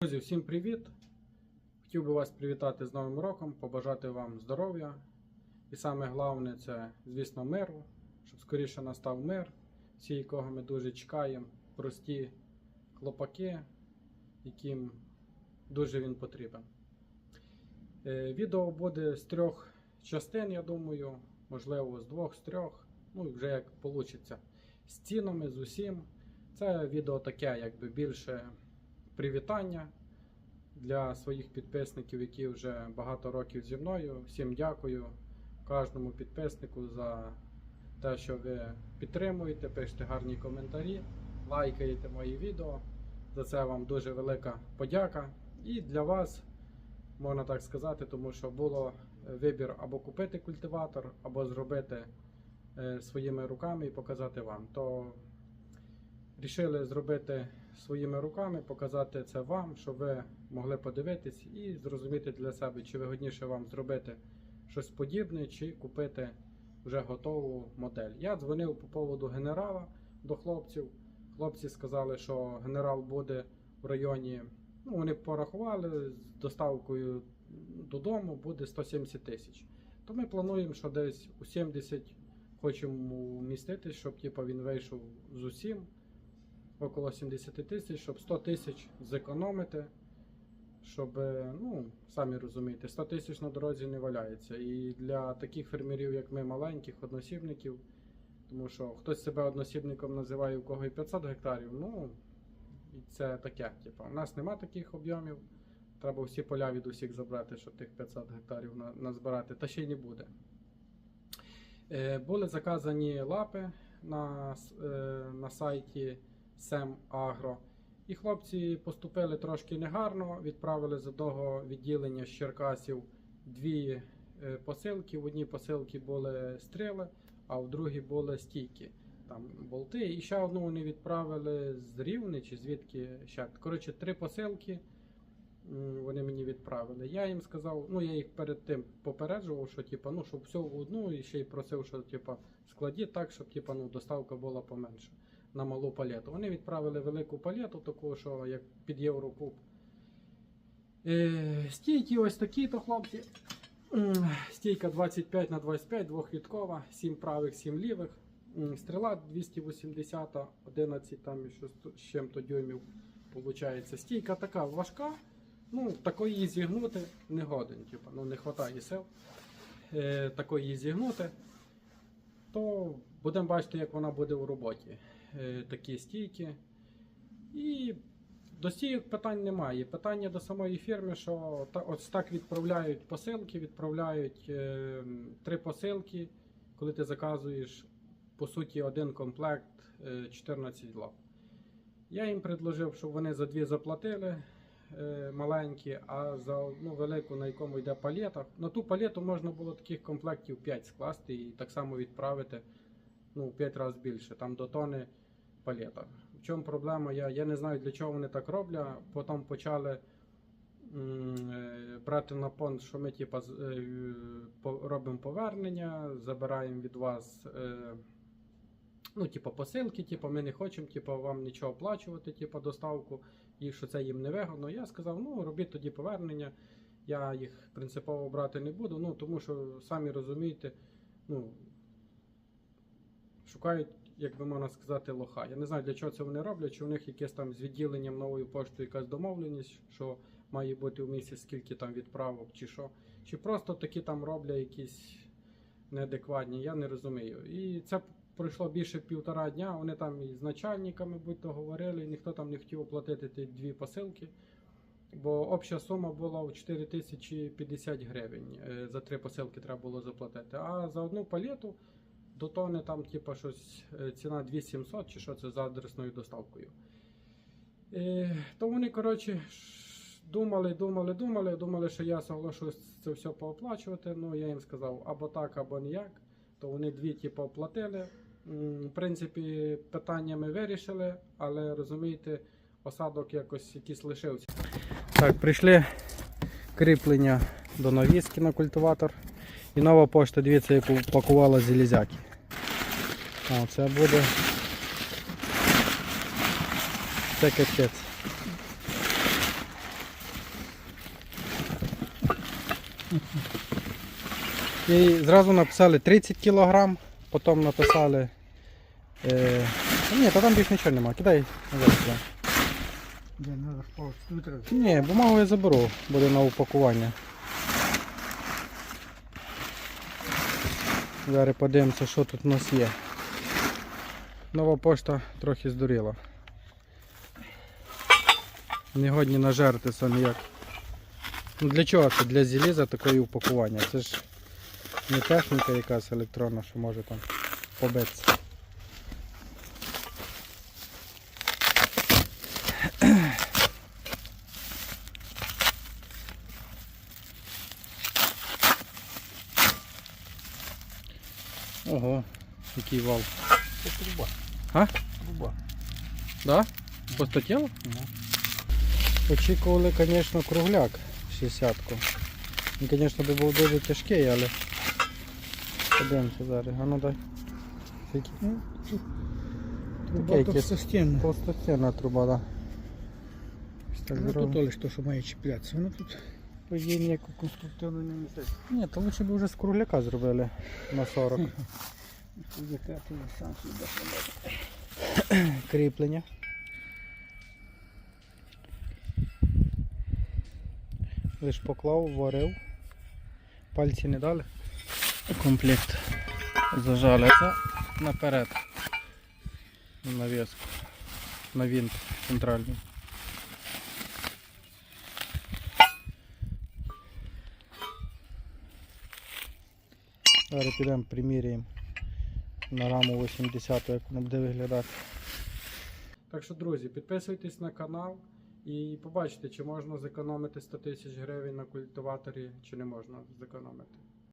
Друзі, всім привіт! Хотів би вас привітати з Новим роком, побажати вам здоров'я. І саме головне це, звісно, миру, щоб скоріше настав мир, всі, якого ми дуже чекаємо, прості хлопаки, яким дуже він потрібен. Е, Відео буде з трьох частин, я думаю, можливо, з двох, з трьох, ну вже як вийде. З цінами, з усім. Це відео таке, якби більше привітання для своїх підписників, які вже багато років зі мною. Всім дякую кожному підписнику за те, що ви підтримуєте, пишете гарні коментарі, лайкаєте мої відео. За це вам дуже велика подяка. І для вас, можна так сказати, тому що було е, вибір або купити культиватор, або зробити е, своїми руками і показати вам. То Рішили зробити своїми руками, показати це вам, щоб ви могли подивитись і зрозуміти для себе, чи вигодніше вам зробити щось подібне, чи купити вже готову модель. Я дзвонив по поводу генерала до хлопців. Хлопці сказали, що генерал буде в районі. Ну, вони порахували з доставкою додому буде 170 тисяч. То ми плануємо, що десь у 70 хочемо вміститись, щоб типу, він вийшов з усім около 70 тисяч, щоб 100 тисяч зекономити, щоб, е, ну, самі розумієте, 100 тисяч на дорозі не валяється. І для таких фермерів, як ми, маленьких односібників, тому що хтось себе односібником називає, у кого і 500 гектарів, ну, і це таке. Типу, у нас нема таких об'ємів. Треба всі поля від усіх забрати, щоб тих 500 гектарів назбирати, та ще й не буде. Е, Були заказані лапи на, е, на сайті Сем Агро. І хлопці поступили трошки негарно, відправили з одного відділення з Черкасів дві е, посилки. В одній посилці були стріли, а в другій були стійки. Там болти. І ще одну вони відправили з Рівни чи звідки ще. Коротше, три посилки вони мені відправили. Я їм сказав, ну я їх перед тим попереджував, що типа, ну, щоб все одну, і ще й просив, що типа, складіть так, щоб типа, ну, доставка була поменше на малу палету. Вони відправили велику палету, таку, що як під Єврокуб. Е, стійки ось такі то хлопці. Стійка 25 на 25, двохвіткова, 7 правих, 7 лівих. Стріла 280, 11 там з чим-то дюймів. Получається. Стійка така важка. Ну, такої зігнути не годен. Типу, ну, не вистачає сил. Е, такої зігнути. То будемо бачити, як вона буде у роботі. Е, такі стійки. І до стійок питань немає. Питання до самої фірми, що ось так відправляють посилки, відправляють е, три посилки, коли ти заказуєш, по суті, один комплект е, 14 лап. Я їм предложив, щоб вони за дві заплатили е, маленькі, а за одну велику, на якому йде палета. На ту палету можна було таких комплектів 5 скласти і так само відправити ну, 5 разів більше, там до тони палета. В чому проблема? Я, я не знаю, для чого вони так роблять. Потім почали е, брати на понт, що ми по- робимо повернення, забираємо від вас. Е, Ну, типу, посилки, типу, ми не хочемо типу, вам нічого оплачувати, типу, доставку, і що це їм не вигодно. Я сказав, ну робіть тоді повернення. Я їх принципово брати не буду, ну тому що самі розумієте, ну шукають, як би можна сказати, лоха. Я не знаю, для чого це вони роблять, чи у них якесь там з відділенням новою поштою якась домовленість, що має бути в місяць скільки там відправок, чи що. Чи просто такі там роблять якісь неадекватні, я не розумію. І це пройшло більше півтора дня. Вони там і з начальниками будь-то говорили, і ніхто там не хотів оплатити ті дві посилки. Бо обща сума була в 4050 гривень. Е, За три посилки треба було заплатити. А за одну палету до тони там, типа, щось е, ціна 2700 чи що це за адресною доставкою. Е, то вони, коротше, думали, думали, думали, думали, що я соглашусь це все пооплачувати. Ну, я їм сказав або так, або ніяк. То вони дві, типу, оплатили. В принципі, питання ми вирішили, але розумієте, осадок якось якийсь лишився. Так, прийшли кріплення до навіски на культиватор. І нова пошта, дивіться, яку пакувала Зелізяки. О, це буде це капець. І зразу написали 30 кг, потім написали... Е... Ні, то там більше нічого немає, кидай назад сюди. Ні, бумагу я заберу, буде на упакування. Зараз подивимося, що тут у нас є. Нова пошта трохи здуріла. Не годні нажертися ніяк. Ну для чого це? Для зіліза таке упакування. Це ж не техніка якась електронна, що може там побитися. Ого, який вал. Це труба. А? Труба. Да? Пустотіло? Очікували, звісно, кругляк 60-ку. Він, звісно, би був дуже тяжкий, але подивимося зараз. А ну дай. Скільки? Ну, Труба товстостінна. Толстостінна труба, да. Так Ну зробимо. тут лише то, що має чіплятися. Воно тут її ніяку конструктивну не. Ні, то лучше б вже з кругляка зробили на 40. Яка ти сам собі даш Кріплення. Лиш поклав, варив. Пальці не дали. Комплект зажали. Це наперед. На навіску. На винт центральний. Зараз підемо приміряємо на раму 80 як воно буде виглядати. Так що, друзі, підписуйтесь на канал і побачите, чи можна зекономити 100 тисяч гривень на культиваторі, чи не можна зекономити.